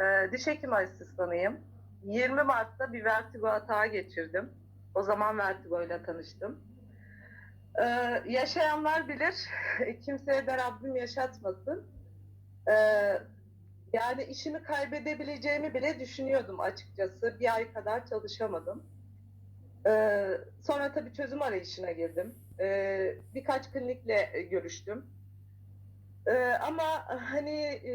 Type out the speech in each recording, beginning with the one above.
Ee, diş hekimi asistanıyım. 20 Mart'ta bir vertigo atağı geçirdim. O zaman vertigo ile tanıştım. Ee, yaşayanlar bilir. Kimseye de Rabbim yaşatmasın. Ee, yani işimi kaybedebileceğimi bile düşünüyordum açıkçası. Bir ay kadar çalışamadım. Ee, sonra tabii çözüm arayışına girdim. Ee, birkaç klinikle görüştüm. Ee, ama hani e,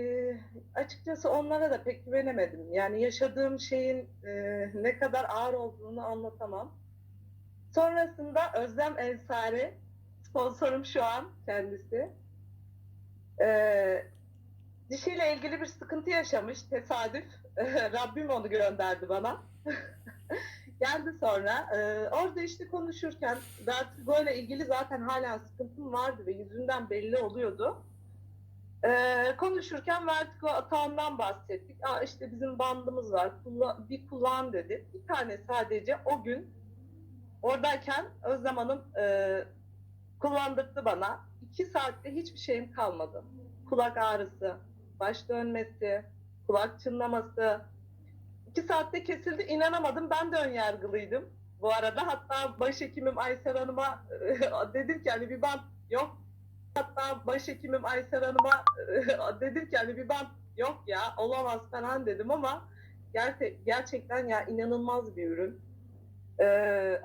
açıkçası onlara da pek güvenemedim. Yani yaşadığım şeyin e, ne kadar ağır olduğunu anlatamam. Sonrasında Özlem Ensari, sponsorum şu an kendisi. Ee, dişiyle ilgili bir sıkıntı yaşamış, tesadüf. Rabbim onu gönderdi bana. Geldi sonra. Ee, orada işte konuşurken ile ilgili zaten hala sıkıntım vardı ve yüzünden belli oluyordu. Ee, konuşurken vertigo atağından bahsettik. Aa, işte bizim bandımız var. Kulla- bir kullan dedi. Bir tane sadece o gün oradayken Özlem Hanım e, kullandırdı bana. İki saatte hiçbir şeyim kalmadı. Kulak ağrısı, baş dönmesi, kulak çınlaması. İki saatte kesildi. İnanamadım. Ben de önyargılıydım. Bu arada hatta başhekimim Aysel Hanım'a dedim ki hani bir bant yok hatta başhekimim Aysel Hanım'a dedim ki hani bir bant yok ya olamaz falan dedim ama gerte- gerçekten ya inanılmaz bir ürün. Ee,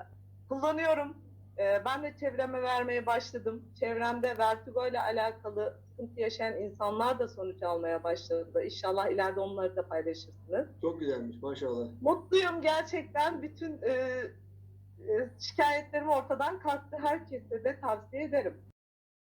kullanıyorum. Ee, ben de çevreme vermeye başladım. Çevremde vertigo ile alakalı sıkıntı yaşayan insanlar da sonuç almaya başladı. İnşallah ileride onları da paylaşırsınız. Çok güzelmiş maşallah. Mutluyum gerçekten. Bütün e, e, şikayetlerim ortadan kalktı. Herkese de tavsiye ederim.